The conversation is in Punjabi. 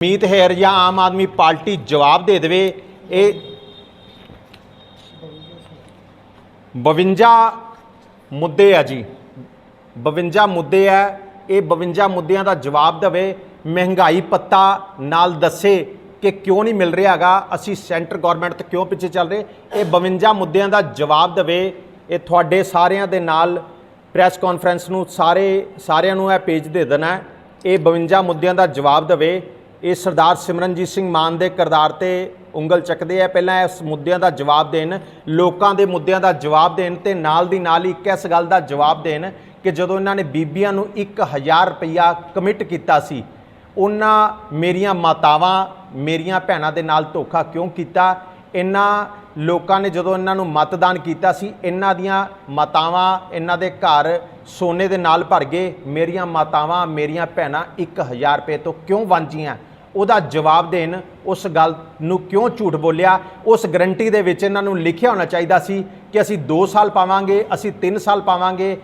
ਮੀਤ ਹੈਰ ਜਾਂ ਆਮ ਆਦਮੀ ਪਾਰਟੀ ਜਵਾਬ ਦੇ ਦੇਵੇ, ਇਹ 52 ਮੁੱਦੇ ਆ ਜੀ। 52 ਮੁੱਦੇ ਆ, ਇਹ 52 ਮੁੱਦਿਆਂ ਦਾ ਜਵਾਬ ਦੇਵੇ, ਮਹਿੰਗਾਈ ਪੱਤਾ ਨਾਲ ਦੱਸੇ ਕਿ ਕਿਉਂ ਨਹੀਂ ਮਿਲ ਰਿਹਾਗਾ ਅਸੀਂ ਸੈਂਟਰ ਗਵਰਨਮੈਂਟ ਤੋਂ ਕਿਉਂ ਪਿੱਛੇ ਚੱਲ ਰਹੇ, ਇਹ 52 ਮੁੱਦਿਆਂ ਦਾ ਜਵਾਬ ਦੇਵੇ, ਇਹ ਤੁਹਾਡੇ ਸਾਰਿਆਂ ਦੇ ਨਾਲ ਪ੍ਰੈਸ ਕਾਨਫਰੰਸ ਨੂੰ ਸਾਰੇ, ਸਾਰਿਆਂ ਨੂੰ ਇਹ ਪੇਜ ਦੇ ਦੇਣਾ, ਇਹ 52 ਮੁੱਦਿਆਂ ਦਾ ਜਵਾਬ ਦੇਵੇ ਇਹ ਸਰਦਾਰ ਸਿਮਰਨਜੀਤ ਸਿੰਘ ਮਾਨ ਦੇ ਕਿਰਦਾਰ ਤੇ ਉਂਗਲ ਚੱਕਦੇ ਆ। ਪਹਿਲਾਂ ਇਸ ਮੁੱਦਿਆਂ ਦਾ ਜਵਾਬ ਦੇਣ, ਲੋਕਾਂ ਦੇ ਮੁੱਦਿਆਂ ਦਾ ਜਵਾਬ ਦੇਣ ਤੇ ਨਾਲ ਦੀ ਨਾਲ ਹੀ ਇੱਕ ਇਸ ਗੱਲ ਦਾ ਜਵਾਬ ਦੇਣ ਕਿ ਜਦੋਂ ਇਹਨਾਂ ਨੇ ਬੀਬੀਆਂ ਨੂੰ 1000 ਰੁਪਇਆ ਕਮਿਟ ਕੀਤਾ ਸੀ, ਉਹਨਾਂ ਮੇਰੀਆਂ ਮਾਤਾਵਾਂ, ਮੇਰੀਆਂ ਭੈਣਾਂ ਦੇ ਨਾਲ ਧੋਖਾ ਕਿਉਂ ਕੀਤਾ? ਇਹਨਾਂ ਲੋਕਾਂ ਨੇ ਜਦੋਂ ਇਹਨਾਂ ਨੂੰ ਮਤਦਾਨ ਕੀਤਾ ਸੀ, ਇਹਨਾਂ ਦੀਆਂ ਮਾਤਾਵਾਂ ਇਹਨਾਂ ਦੇ ਘਰ ਸੋਨੇ ਦੇ ਨਾਲ ਭਰ ਗਏ, ਮੇਰੀਆਂ ਮਾਤਾਵਾਂ, ਮੇਰੀਆਂ ਭੈਣਾਂ 1000 ਰੁਪਏ ਤੋਂ ਕਿਉਂ ਵਾਂਝੀਆਂ ਉਹਦਾ ਜਵਾਬ ਦੇਣ, ਉਸ ਗੱਲ ਨੂੰ ਕਿਉਂ ਝੂਠ ਬੋਲਿਆ? ਉਸ ਗਰੰਟੀ ਦੇ ਵਿੱਚ ਇਹਨਾਂ ਨੂੰ ਲਿਖਿਆ ਹੋਣਾ ਚਾਹੀਦਾ ਸੀ ਕਿ ਅਸੀਂ 2 ਸਾਲ ਪਾਵਾਂਗੇ, ਅਸੀਂ 3 ਸਾਲ ਪਾਵਾਂਗੇ